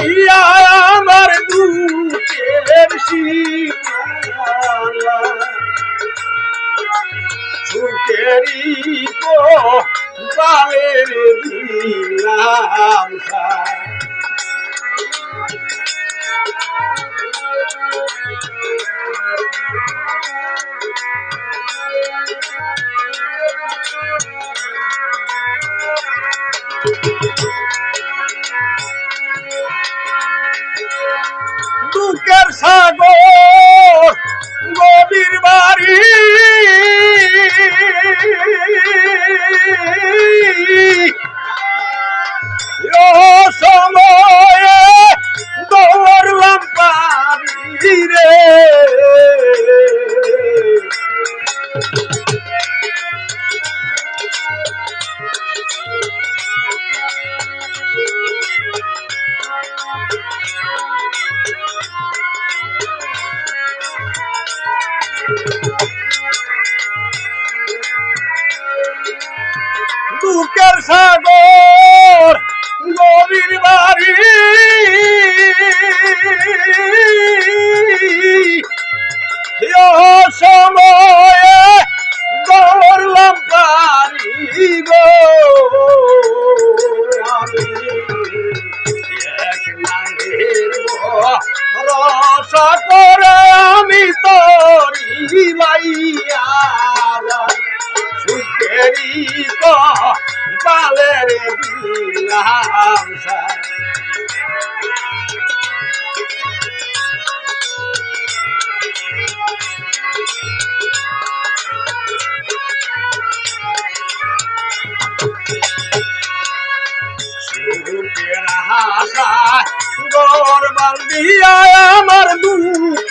দিয়া আমার সীমানা সুখেরই তো বালের দিলাম সার। দুঃখের সাগর গভীর বাড়ি। পারি রে দুঃখের সাগর গভীর বাড়ি। বান্দিয়া আমার দুঃখের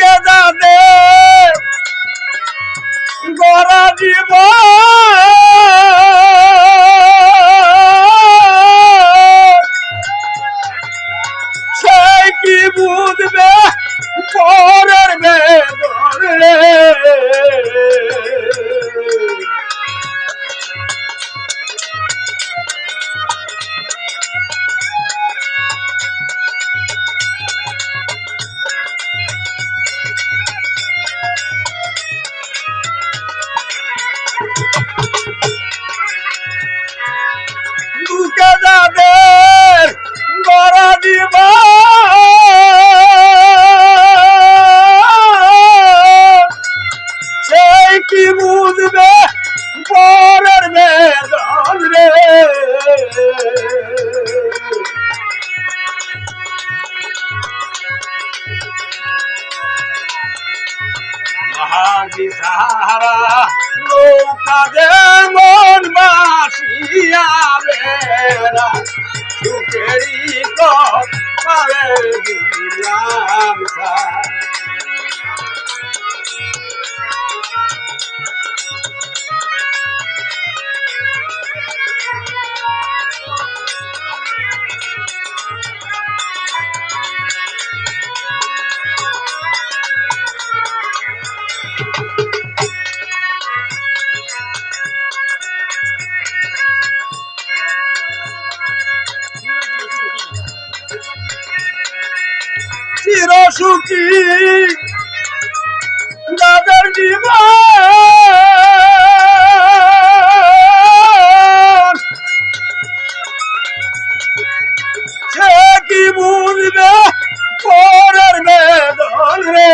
দুকে জানে? গড়া জীব পরের বেদন রে মহাজি সাহারা নৌকা যেমন বাসিয়া বেড়া সুখেরি পারে দিলাম সার। চির সুখী। যাদের জীবন। সে কি বুঝবে পরের বেদন রে?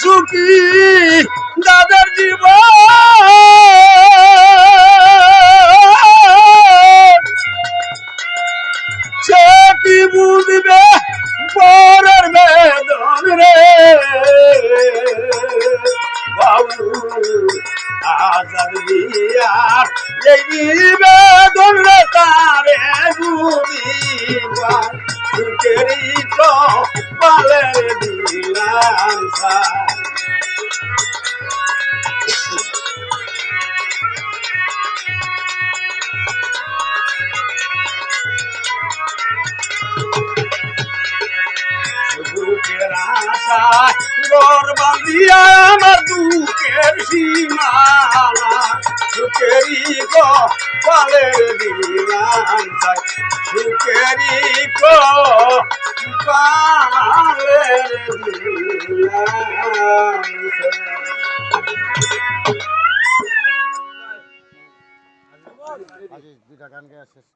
সুখী দাদার জীবন দুইটা গান গেয়ে শেষ